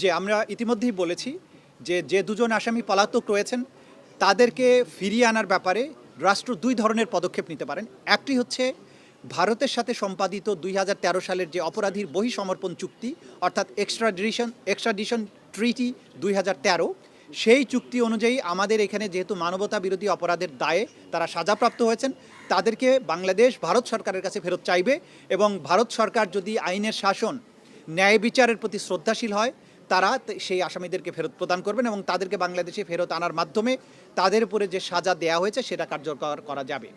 যে আমরা ইতিমধ্যেই বলেছি যে যে দুজন আসামি পলাতক রয়েছেন, তাদেরকে ফিরিয়ে আনার ব্যাপারে রাষ্ট্র দুই ধরনের পদক্ষেপ নিতে পারেন। একটি হচ্ছে ভারতের সাথে সম্পাদিত দুই হাজার তেরো সালের যে অপরাধীর বহিসমর্পণ চুক্তি, অর্থাৎ এক্সট্রাডিশন এক্সট্রাডিশন ট্রিটি দুই হাজার তেরো, সেই চুক্তি অনুযায়ী আমাদের এখানে যেহেতু মানবতা বিরোধী অপরাধের দায়ে তারা সাজাপ্রাপ্ত হয়েছেন, তাদেরকে বাংলাদেশ, ভারত সরকারের কাছে ফেরত চাইবে এবং ভারত সরকার যদি আইনের শাসন, ন্যায় বিচারের প্রতি শ্রদ্ধাশীল হয় তারা সেই আসামিদেরকে ফেরত প্রদান করবেন এবং তাদেরকে বাংলাদেশে ফেরত আনার মাধ্যমে তাদের উপরে যে সাজা দেওয়া হয়েছে সেটা কার্যকর করা যাবে।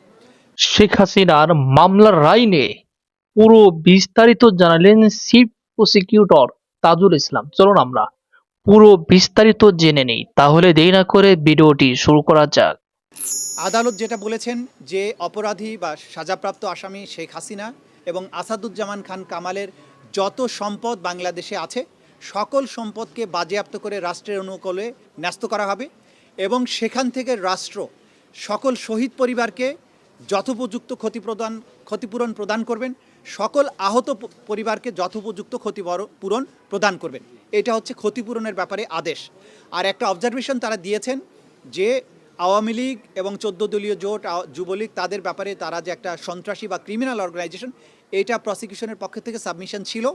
শেখ হাসিনার মামলার রায় নিয়ে পুরো বিস্তারিত জানালেন চিফ প্রসিকিউটর তাজুল ইসলাম। চলুন আমরা পুরো বিস্তারিত জেনে নেই তাহলে দেরি না করে ভিডিওটি শুরু করা যাক। আদালত যেটা বলেছেন যে অপরাধী বা সাজাপ্রাপ্ত আসামি শেখ হাসিনা এবং আসাদুজ্জামান খান কামালের যত সম্পদ বাংলাদেশে আছে সকল সম্পদকে বাজেয়াপ্ত করে রাষ্ট্রের অনুকূলে ন্যস্ত করা হবে এবং সেখান থেকে রাষ্ট্র সকল শহীদ পরিবারকে যথোপযুক্ত ক্ষতিপ্রদান, ক্ষতিপূরণ প্রদান করবেন। সকল আহত পরিবারকে যথোপযুক্ত ক্ষতিপূরণ প্রদান করবেন। এটা হচ্ছে ক্ষতিপূরণের ব্যাপারে আদেশ। আর একটা অবজারভেশন তারা দিয়েছেন যে আওয়ামী লীগ এবং চোদ্দ দলীয় জোট যুবলীগ তাদের ব্যাপারে তারা যে একটা সন্ত্রাসী বা ক্রিমিনাল অর্গানাইজেশন এইটা প্রসিকিউশনের পক্ষ থেকে সাবমিশন ছিল।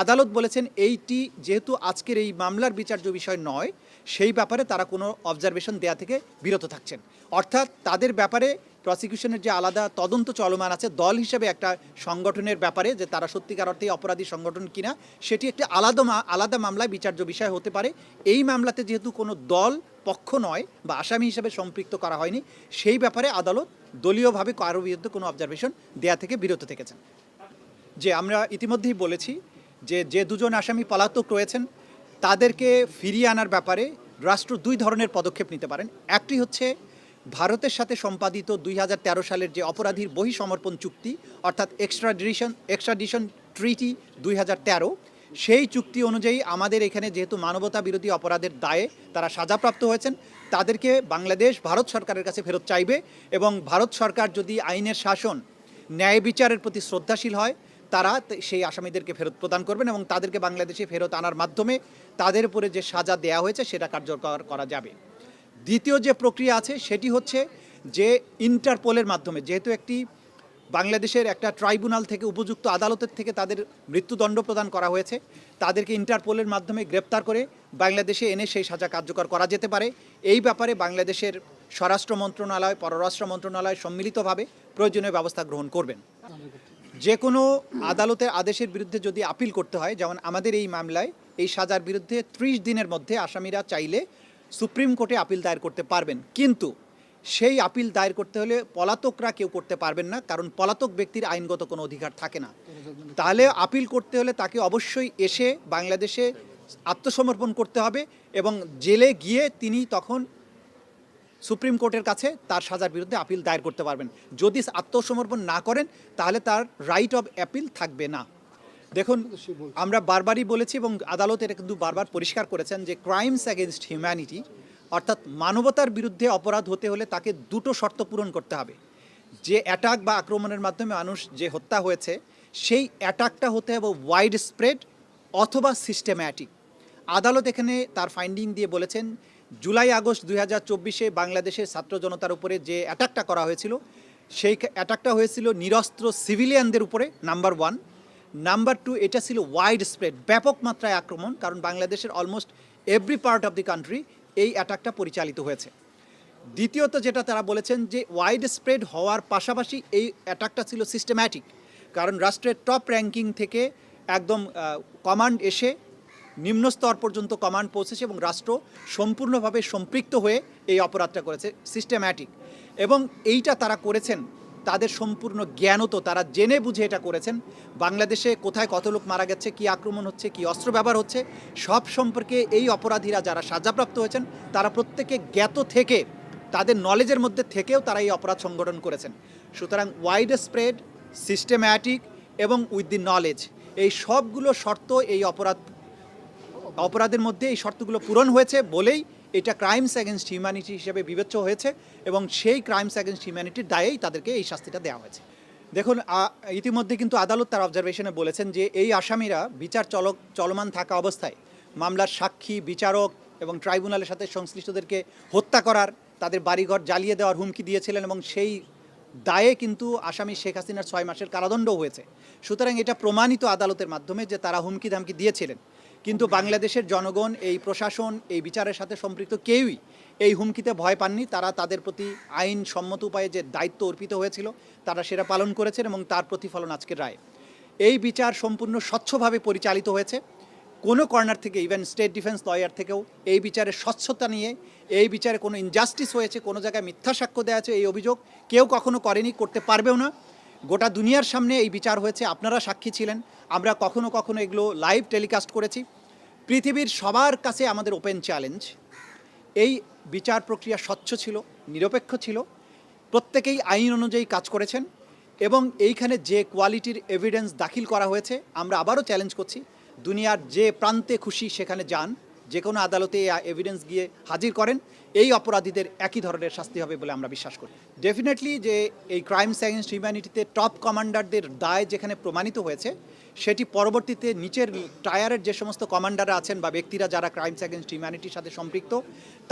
আদালত বলেছেন এইটি যেহেতু আজকের এই মামলার বিচার্য বিষয় নয়, সেই ব্যাপারে তারা কোনো অবজারভেশন দেয়া থেকে বিরত থাকছেন। অর্থাৎ তাদের ব্যাপারে প্রসিকিউশনের যে আলাদা তদন্ত চলমান আছে, দল হিসেবে একটা সংগঠনের ব্যাপারে যে তারা সত্যিকার অর্থে অপরাধী সংগঠন কিনা, সেটি একটি আলাদা আলাদা মামলায় বিচার্য বিষয় হতে পারে। এই মামলাতে যেহেতু কোনো দল পক্ষ নয় বা আসামি হিসেবে সম্পৃক্ত করা হয়নি, সেই ব্যাপারে আদালত দলীয়ভাবে কারও বিরুদ্ধে কোনো অবজারভেশন দেয়া থেকে বিরত থেকেছেন। যে আমরা ইতিমধ্যেই বলেছি যে যে দুজন আসামি পলাতক রয়েছেন, তাদেরকে ফিরিয়ে আনার ব্যাপারে রাষ্ট্র দুই ধরনের পদক্ষেপ নিতে পারেন। একটি হচ্ছে ভারতের সাথে সম্পাদিত দুই হাজার তেরো সালের যে অপরাধীর বহিসমর্পণ চুক্তি, অর্থাৎ এক্সট্রাডিশন এক্সট্রাডিশন ট্রিটি দুই হাজার তেরো, সেই চুক্তি অনুযায়ী আমাদের এখানে যেহেতু মানবতা বিরোধী অপরাধের দায়ে তারা সাজাপ্রাপ্ত হয়েছেন, তাদেরকে বাংলাদেশ, ভারত সরকারের কাছে ফেরত চাইবে এবং ভারত সরকার যদি আইনের শাসন, ন্যায় বিচারের প্রতি শ্রদ্ধাশীল হয় তারা সেই আসামিদেরকে ফেরত প্রদান করবেন এবং তাদেরকে বাংলাদেশে ফেরত আনার মাধ্যমে তাদের উপরে যে সাজা দেওয়া হয়েছে, সেটা কার্যকর করা যাবে। দ্বিতীয় যে প্রক্রিয়া আছে, সেটি হচ্ছে যে ইন্টারপোলের মাধ্যমে, যেহেতু একটি বাংলাদেশের একটা ট্রাইব্যুনাল থেকে উপযুক্ত আদালতের থেকে তাদের মৃত্যুদণ্ড প্রদান করা হয়েছে, তাদেরকে ইন্টারপোলের মাধ্যমে গ্রেপ্তার করে বাংলাদেশে এনে সেই সাজা কার্যকর করা যেতে পারে। এই ব্যাপারে বাংলাদেশের স্বরাষ্ট্র মন্ত্রণালয়, পররাষ্ট্র মন্ত্রণালয় সম্মিলিতভাবে প্রয়োজনীয় ব্যবস্থা গ্রহণ করবেন। যে কোনো আদালতের আদেশের বিরুদ্ধে যদি আপিল করতে হয়, যেমন আমাদের এই মামলায়, এই সাজার বিরুদ্ধে ত্রিশ দিনের মধ্যে আসামিরা চাইলে সুপ্রিম কোর্টে আপিল দায়ের করতে পারবেন। কিন্তু সেই আপিল দায়ের করতে হলে পলাতকরা কেউ করতে পারবেন না, কারণ পলাতক ব্যক্তির আইনগত কোনো অধিকার থাকে না। তাহলে আপিল করতে হলে তাকে অবশ্যই এসে বাংলাদেশে আত্মসমর্পণ করতে হবে এবং জেলে গিয়ে তিনি তখন সুপ্রিম কোর্টের কাছে তার সাজার বিরুদ্ধে আপিল দায়ের করতে পারবেন। যদি আত্মসমর্পণ না করেন, তাহলে তার রাইট অব অ্যাপিল থাকবে না। দেখুন, আমরা বারবারই বলেছি এবং আদালত এটা কিন্তু বারবার পরিষ্কার করেছেন যে ক্রাইমস অ্যাগেনস্ট হিউম্যানিটি অর্থাৎ মানবতার বিরুদ্ধে অপরাধ হতে হলে তাকে দুটো শর্ত পূরণ করতে হবে। যে অ্যাটাক বা আক্রমণের মাধ্যমে মানুষ যে হত্যা হয়েছে, সেই অ্যাটাকটা হতে হবে ওয়াইড স্প্রেড অথবা সিস্টেম্যাটিক আদালত এখানে তার ফাইন্ডিং দিয়ে বলেছেন জুলাই, আগস্ট দুই হাজার চব্বিশে বাংলাদেশের ছাত্র জনতার উপরে যে অ্যাটাকটা করা হয়েছিল, সেই অ্যাটাকটা হয়েছিল নিরস্ত্র সিভিলিয়ানদের উপরে নাম্বার ওয়ান নাম্বার টু এটা ছিল ওয়াইড স্প্রেড ব্যাপক মাত্রায় আক্রমণ, কারণ বাংলাদেশের almost every part of the country এই অ্যাটাকটা পরিচালিত হয়েছে। দ্বিতীয়ত যেটা তারা বলেছেন যে ওয়াইড স্প্রেড হওয়ার পাশাপাশি এই অ্যাটাকটা ছিল সিস্টেম্যাটিক কারণ রাষ্ট্রের টপ র্যাঙ্কিং থেকে একদম কমান্ড এসে নিম্ন স্তর পর্যন্ত কমান্ড পৌঁছেছে এবং রাষ্ট্র সম্পূর্ণভাবে সম্পৃক্ত হয়ে এই অপরাধটা করেছে সিস্টেম্যাটিক এবং এইটা তারা করেছেন, তাদের সম্পূর্ণ জ্ঞানও তো তারা জেনে বুঝে এটা করেছেন। বাংলাদেশে কোথায় কত লোক মারা গেছে, কি আক্রমণ হচ্ছে, কি অস্ত্র ব্যবহার হচ্ছে, সব সম্পর্কে এই অপরাধীরা যারা সাজাপ্রাপ্ত হয়েছেন, তারা প্রত্যেকে জ্ঞাত থেকে, তাদের নলেজের মধ্যে থেকেও তারা এই অপরাধ সংগঠন করেছেন। সুতরাং ওয়াইড স্প্রেড সিস্টেম্যাটিক এবং উইথ দি নলেজ এই সবগুলো শর্ত এই অপরাধ অপরাধের মধ্যে এই শর্তগুলো পূরণ হয়েছে বলেই এটা ক্রাইমস অ্যাগেনস্ট হিউম্যানিটি হিসেবে বিবেচ্য হয়েছে এবং সেই ক্রাইমস অ্যাগেনস্ট হিউম্যানিটির দায়েই তাদেরকে এই শাস্তিটা দেওয়া হয়েছে। দেখুন ইতিমধ্যে কিন্তু আদালত তার অবজারভেশনে বলেছেন যে এই আসামিরা বিচার চলক, চলমান থাকা অবস্থায় মামলার সাক্ষী, বিচারক এবং ট্রাইব্যুনালের সাথে সংশ্লিষ্টদেরকে হত্যা করার, তাদের বাড়িঘর জ্বালিয়ে দেওয়ার হুমকি দিয়েছিলেন এবং সেই দায়ে কিন্তু আসামি শেখ হাসিনার ছয় মাসের কারাদণ্ডও হয়েছে। সুতরাং এটা প্রমাণিত আদালতের মাধ্যমে যে তারা হুমকি ধামকি দিয়েছিলেন। কিন্তু বাংলাদেশের জনগণ, এই প্রশাসন, এই বিচারের সাথে সম্পৃক্ত কেউই এই হুমকিতে ভয় পাননি। তারা তাদের প্রতি আইন সম্মত উপায়ে যে দায়িত্ব অর্পিত হয়েছিল, তারা সেটা পালন করেছেন এবং তার প্রতিফলন আজকের রায়। এই বিচার সম্পূর্ণ স্বচ্ছভাবে পরিচালিত হয়েছে। কোনো কর্নার থেকে ইভেন স্টেট ডিফেন্স লয়ার থেকেও এই বিচারের স্বচ্ছতা নিয়ে, এই বিচারে কোনো ইনজাস্টিস হয়েছে, কোনো জায়গায় মিথ্যা সাক্ষ্য দেওয়া আছে এই অভিযোগ কেউ কখনো করেনি, করতে পারবেও না। গোটা দুনিয়ার সামনে এই বিচার হয়েছে। আপনারা সাক্ষী ছিলেন। আমরা কখনো কখনো এগুলো লাইভ টেলিকাস্ট করেছি। পৃথিবীর সবার কাছে আমাদের ওপেন চ্যালেঞ্জ এই বিচার প্রক্রিয়া স্বচ্ছ ছিল, নিরপেক্ষ ছিল, প্রত্যেকেই আইন অনুযায়ী কাজ করেছেন এবং এইখানে যে কোয়ালিটির এভিডেন্স দাখিল করা হয়েছে, আমরা আবারও চ্যালেঞ্জ করছি, দুনিয়ার যে প্রান্তে খুশি সেখানে যান। যে কোনো আদালতে এভিডেন্স গিয়ে হাজির করেন, এই অপরাধীদের একই ধরনের শাস্তি হবে বলে আমরা বিশ্বাস করি। ডেফিনেটলি যে এই ক্রাইমস অ্যাগেন্স্ট হিউম্যানিটিতে টপ কমান্ডারদের দায় যেখানে প্রমাণিত হয়েছে, সেটি পরবর্তীতে নিচের টায়ারের যে সমস্ত কমান্ডাররা আছেন বা ব্যক্তিরা যারা ক্রাইমস অ্যাগেন্স্ট হিউম্যানিটির সাথে সম্পৃক্ত,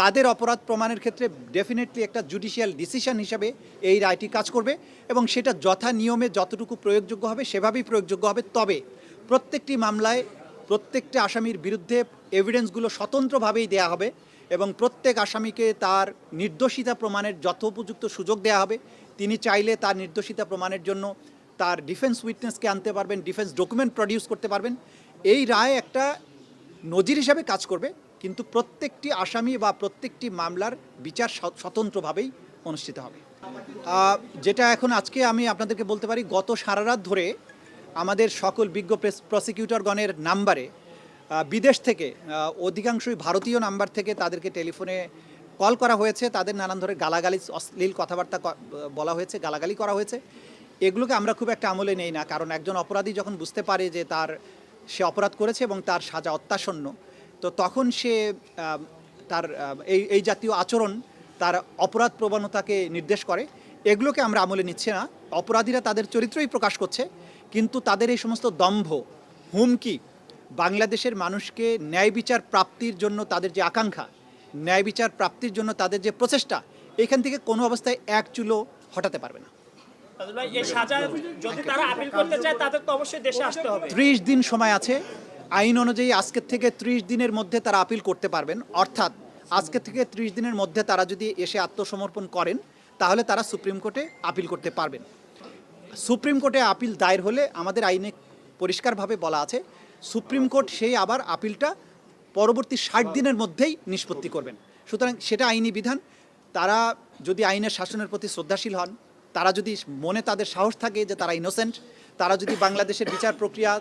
তাদের অপরাধ প্রমাণের ক্ষেত্রে ডেফিনেটলি একটা জুডিশিয়াল ডিসিশন হিসাবে এই রায়টি কাজ করবে এবং সেটা যথা নিয়মে যতটুকু প্রয়োগযোগ্য হবে, সেভাবেই প্রয়োগযোগ্য হবে। তবে প্রত্যেকটি মামলায় প্রত্যেকটি আসামির বিরুদ্ধে এভিডেন্সগুলো স্বতন্ত্রভাবেই দেয়া হবে এবং প্রত্যেক আসামিকে তার নির্দোষিতা প্রমাণের যথোপযুক্ত সুযোগ দেওয়া হবে। তিনি চাইলে তার নির্দোষিতা প্রমাণের জন্য তার ডিফেন্স উইটনেসকে আনতে পারবেন ডিফেন্স ডকুমেন্ট প্রডিউস করতে পারবেন। এই রায় একটা নজির হিসাবে কাজ করবে, কিন্তু প্রত্যেকটি আসামি বা প্রত্যেকটি মামলার বিচার স্বতন্ত্রভাবেই অনুষ্ঠিত হবে। যেটা এখন আজকে আমি আপনাদেরকে বলতে পারি, গত সারা রাত ধরে আমাদের সকল বিজ্ঞ প্রসিকিউটরগণের নাম্বারে বিদেশ থেকে অধিকাংশই ভারতীয় নাম্বার থেকে তাদেরকে টেলিফোনে কল করা হয়েছে। তাদের নানান ধরনের গালাগালি অশ্লীল কথাবার্তা বলা হয়েছে, গালাগালি করা হয়েছে। এগুলোকে আমরা খুব একটা আমলে নেই না, কারণ একজন অপরাধী যখন বুঝতে পারে যে তার, সে অপরাধ করেছে এবং তার সাজা অত্যাসন্ন, তো তখন সে তার এই এই জাতীয় আচরণ, তার অপরাধ প্রবণতাকে নির্দেশ করে। এগুলোকে আমরা আমলে নিচ্ছি না। অপরাধীরা তাদের চরিত্রই প্রকাশ করছে। কিন্তু তাদের এই সমস্ত দম্ভ হুমকি বাংলাদেশের মানুষকে ন্যায় বিচার প্রাপ্তির জন্য তাদের যে আকাঙ্ক্ষা ন্যায় বিচার প্রাপ্তির জন্য তাদের যে প্রচেষ্টা এখান থেকে কোনো অবস্থায় এক চুলো হটাতে পারবে না। ত্রিশ দিন সময় আছে। আইন অনুযায়ী আজকের থেকে ত্রিশ দিনের মধ্যে তারা আপিল করতে পারবেন। অর্থাৎ আজকে থেকে ত্রিশ দিনের মধ্যে তারা যদি এসে আত্মসমর্পণ করেন তাহলে তারা সুপ্রিম কোর্টে আপিল করতে পারবেন। সুপ্রিম কোর্টে আপিল দায়ের হলে আমাদের আইনে পরিষ্কারভাবে বলা আছে, সুপ্রিম কোর্ট সেই আবার আপিলটা পরবর্তী ষাট দিনের মধ্যেই নিষ্পত্তি করবেন। সুতরাং সেটা আইনি বিধান। তারা যদি আইনের শাসনের প্রতি শ্রদ্ধাশীল হন, তারা যদি মনে তাদের সাহস থাকে যে তারা ইনোসেন্ট তারা যদি বাংলাদেশের বিচার প্রক্রিয়া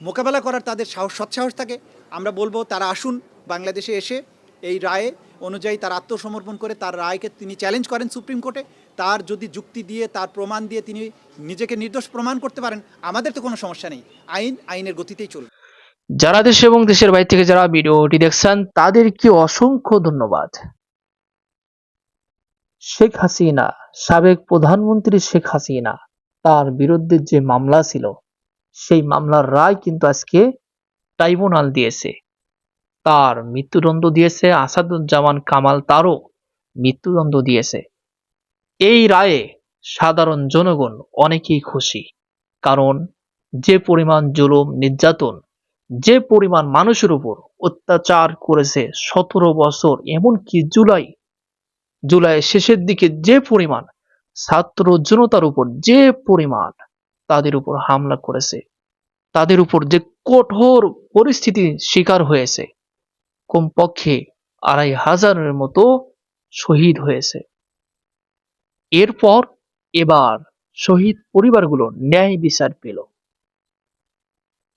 মোকাবেলা করার তাদের সাহস সৎসাহস থাকে, আমরা বলব তারা আসুন বাংলাদেশে এসে এই রায়ে অনুযায়ী তার আত্মসমর্পণ করে তার রায়কে তিনি চ্যালেঞ্জ করেন সুপ্রিম কোর্টে। তার যদি যুক্তি দিয়ে, তার প্রমাণ দিয়ে তিনি নিজেকে নির্দোষ প্রমাণ করতে পারেন, আমাদের তো কোনো সমস্যা নেই। আইন আইনের গতিতেই চলবে। যারা দেশ এবং দেশের বাইরে থেকে যারা ভিডিওটি দেখছেন, তাদেরকে অসংখ্য ধন্যবাদ। শেখ হাসিনা, সাবেক প্রধানমন্ত্রী শেখ হাসিনা, তার বিরুদ্ধে যে মামলা ছিল, সেই মামলার রায় কিন্তু আজকে ট্রাইব্যুনাল দিয়েছে। তার মৃত্যুদণ্ড দিয়েছে আসাদুজ্জামান কামাল তারও মৃত্যুদণ্ড দিয়েছে। এই রায়ে সাধারণ জনগণ অনেকেই খুশি। কারণ যে পরিমাণ জুলুম, নির্যাতন, যে পরিমাণ মানুষের উপর অত্যাচার করেছে সতেরো বছর, এমনকি জুলাই জুলাই শেষের দিকে যে পরিমাণ ছাত্র জনতার উপর যে পরিমাণ তাদের উপর হামলা করেছে, তাদের উপর যে কঠোর পরিস্থিতি শিকার হয়েছে, কমপক্ষে আড়াই হাজারের মতো শহীদ হয়েছে। এরপর এবার শহীদ পরিবারগুলো ন্যায় বিচার পেল।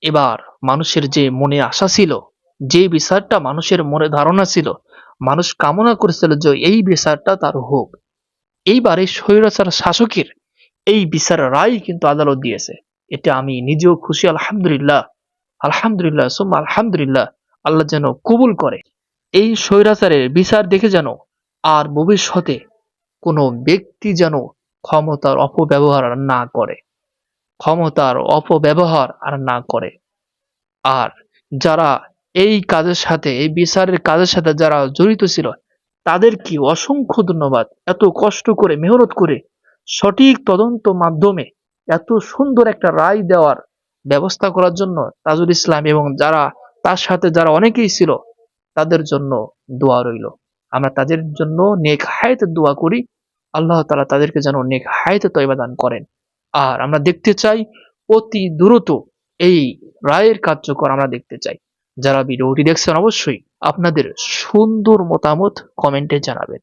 এবার মানুষের যে মনে আশা ছিল, যে বিচারটা মানুষের মনে ধারণা ছিল, মানুষ কামনা করেছিল যে এই বিচারটা তার হোক। এইবারে স্বৈরাচার শাসকের এই বিচার রায় কিন্তু আদালত দিয়েছে। এটা আমি নিজেও খুশি, আলহামদুলিল্লাহ। আলহামদুলিল্লাহ, সোম্মা আলহামদুলিল্লাহ, আল্লাহ যেন কবুল করে। এই স্বৈরাচারের বিচার দেখে যেন আর ভবিষ্যতে কোনো ব্যক্তি যেন ক্ষমতার অপব্যবহার আর না করে। ক্ষমতার অপব্যবহার আর না করে। আর যারা এই কাজের সাথে, এই বিচারের কাজের সাথে যারা জড়িত ছিল তাদের কি অসংখ্য ধন্যবাদ। এত কষ্ট করে, মেহনত করে সঠিক তদন্ত মাধ্যমে এত সুন্দর একটা রায় দেওয়ার ব্যবস্থা করার জন্য তাজুল ইসলাম এবং যারা তার সাথে, যারা অনেকেই ছিল, তাদের জন্য দোয়া রইল। আমরা তাদের জন্য নেক হায়াতের দোয়া করি। আল্লাহ তালা তাদেরকে যেন নেক হায়তে তৈবা দান করেন। আর আমরা দেখতে চাই, অতি দ্রুত এই রায়ের কার্যকর আমরা দেখতে চাই। যারা ভিডিওটি দেখছেন অবশ্যই আপনাদের সুন্দর মতামত কমেন্টে জানাবেন।